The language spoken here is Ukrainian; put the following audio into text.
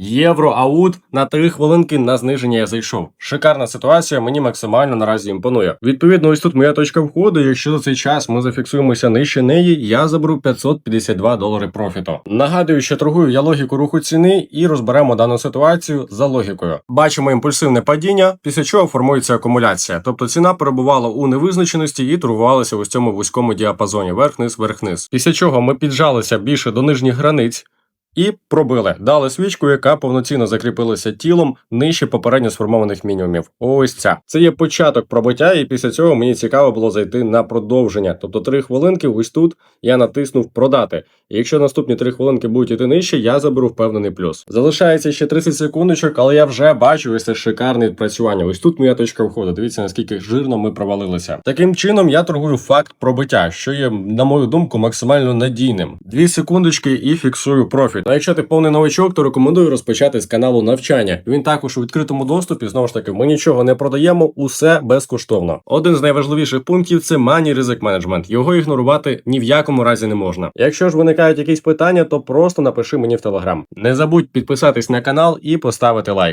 Євро аут на 3 хвилинки на зниження я зайшов. Шикарна ситуація, мені максимально наразі імпонує. Відповідно, ось тут моя точка входу. Якщо за цей час ми зафіксуємося нижче неї, я заберу 552 долари профіту. Нагадую, що торгую я логіку руху ціни і розберемо дану ситуацію за логікою. Бачимо імпульсивне падіння, після чого формується акумуляція. Тобто ціна перебувала у невизначеності і торгувалася ось цьому вузькому діапазоні верх-низ, верх-низ. Після чого ми піджалися більше до нижніх границь. І пробили, дали свічку, яка повноцінно закріпилася тілом нижче попередньо сформованих мінімумів. Ось ця. Це є початок пробиття, і після цього мені цікаво було зайти на продовження. Тобто три хвилинки, ось тут я натиснув продати. І якщо наступні три хвилинки будуть іти нижче, я заберу впевнений плюс. Залишається ще 30 секундочок, але я вже бачу ось це шикарне відпрацювання. Ось тут моя точка входу. Дивіться, наскільки жирно ми провалилися. Таким чином я торгую факт пробиття, що є, на мою думку, максимально надійним. Дві секундочки і фіксую профіт. А якщо ти повний новачок, то рекомендую розпочати з каналу навчання. Він також у відкритому доступі. Знову ж таки, ми нічого не продаємо, усе безкоштовно. Один з найважливіших пунктів це мані ризик менеджмент. Його ігнорувати ні в якому разі не можна. Якщо ж виникають якісь питання, то просто напиши мені в телеграм. Не забудь підписатись на канал і поставити лайк.